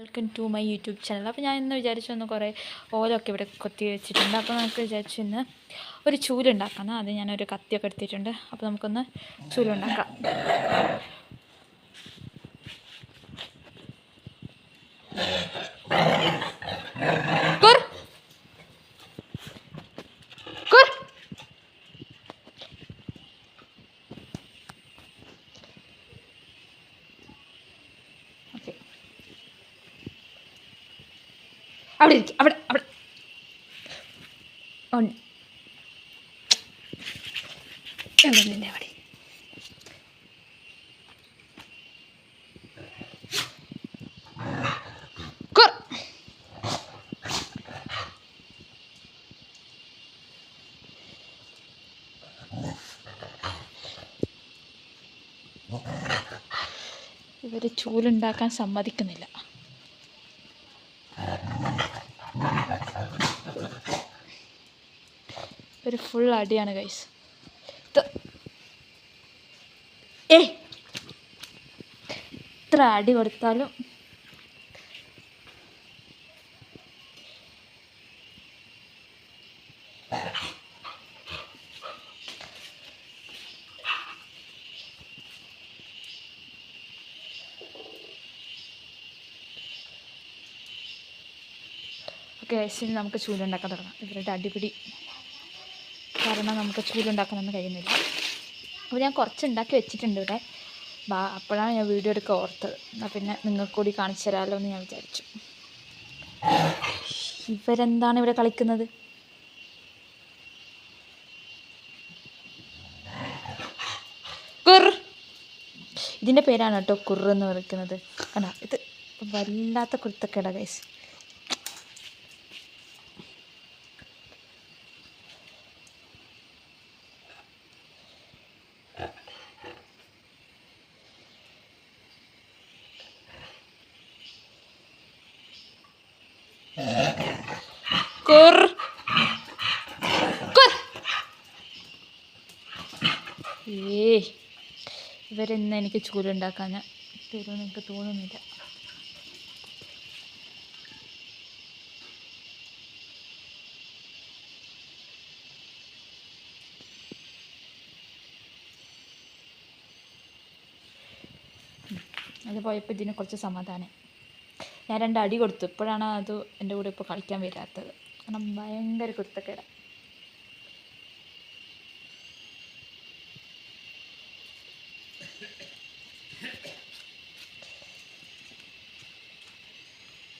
Welcome to my YouTube channel അപ്പോൾ ഞാൻ ഇന്ന് വിചാരിച്ചു ഒന്ന് കുറേ ഓലൊക്കെ ഇവിടെ കൊത്തി വെച്ചിട്ടുണ്ട്. അപ്പോൾ നമുക്ക് വിചാരിച്ചു ഇന്ന് ഒരു ചൂലുണ്ടാക്കാം അത് ഞാനൊരു കത്തിയൊക്കെ എടുത്തിട്ടുണ്ട്. അപ്പോൾ നമുക്കൊന്ന് ചൂലുണ്ടാക്കാം. കുർ. കുർ. ഓക്കെ അവിടെ ഇരിക്കും അവിടെ അവിടെ. ഇവർ ചൂലുണ്ടാക്കാൻ സമ്മതിക്കുന്നില്ല ഒരു ഫുൾ അടിയാണ് ഗൈസ് ഏ ഇത്ര അടി കൊടുത്താലും ഓക്കെ നമുക്ക് ചൂലുണ്ടാക്കാൻ തുടങ്ങാം. ഇവരുടെ അടിപിടി. കാരണം നമുക്ക് ചൂടുണ്ടാക്കാനൊന്നും കഴിയുന്നില്ല. അപ്പോൾ ഞാൻ കുറച്ച് ഉണ്ടാക്കി വെച്ചിട്ടുണ്ട് ഇവിടെ. ബാ അപ്പോഴാണ് ഞാൻ വീഡിയോ എടുക്കുക ഓർത്തത്. എന്നാൽ പിന്നെ നിങ്ങൾക്ക് കൂടി കാണിച്ചു തരാമല്ലോ എന്ന് ഞാൻ വിചാരിച്ചു. ഇവരെന്താണ് ഇവിടെ കളിക്കുന്നത്? കുർ. ഇതിന്റെ പേരാണ് കേട്ടോ കുറ് എന്ന് വിളിക്കുന്നത്. കണ്ടാ ഇത് വല്ലാത്ത കുരുത്തക്കേടാ ഗൈസ് കുർ കുർ ഏ ഇവരെന്ന് എനിക്ക് ചൂലുണ്ടാക്കാൻ തരുമെന്ന് എനിക്ക് തോന്നുന്നില്ല. അത് പോയപ്പോൾ ഇതിനെ കുറച്ച് സമാധാനം. ഞാൻ രണ്ട് അടി കൊടുത്തു. ഇപ്പോഴാണ് അത് എന്റെ കൂടെ ഇപ്പോൾ കളിക്കാൻ വരാത്തത്. കാരണം ഭയങ്കര കുരുത്തക്കേടാണ്